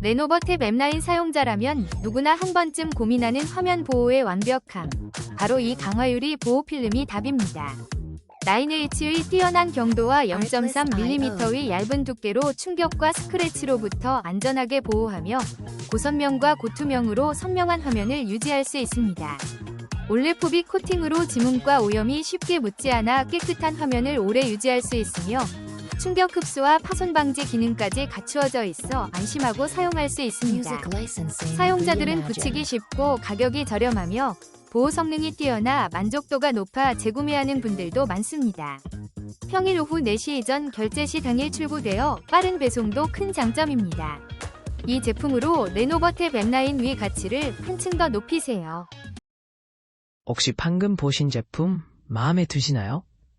레노버 탭 M9 사용자라면 누구나 한 번쯤 고민하는 화면 보호의 완벽함. 바로 이 강화유리 보호 필름이 답입니다. 9H의 뛰어난 경도와 0.3mm의 얇은 두께로 충격과 스크래치로부터 안전하게 보호하며 고선명과 고투명으로 선명한 화면을 유지할 수 있습니다. 올레포비 코팅으로 지문과 오염이 쉽게 묻지 않아 깨끗한 화면을 오래 유지할 수 있으며 충격 흡수와 파손 방지 기능까지 갖추어져 있어 안심하고 사용할 수 있습니다. 사용자들은 붙이기 쉽고 가격이 저렴하며 보호 성능이 뛰어나 만족도가 높아 재구매하는 분들도 많습니다. 평일 오후 4시 이전 결제 시 당일 출고되어 빠른 배송도 큰 장점입니다. 이 제품으로 레노버 탭 M9 위 가치를 한층 더 높이세요. 혹시 방금 보신 제품 마음에 드시나요?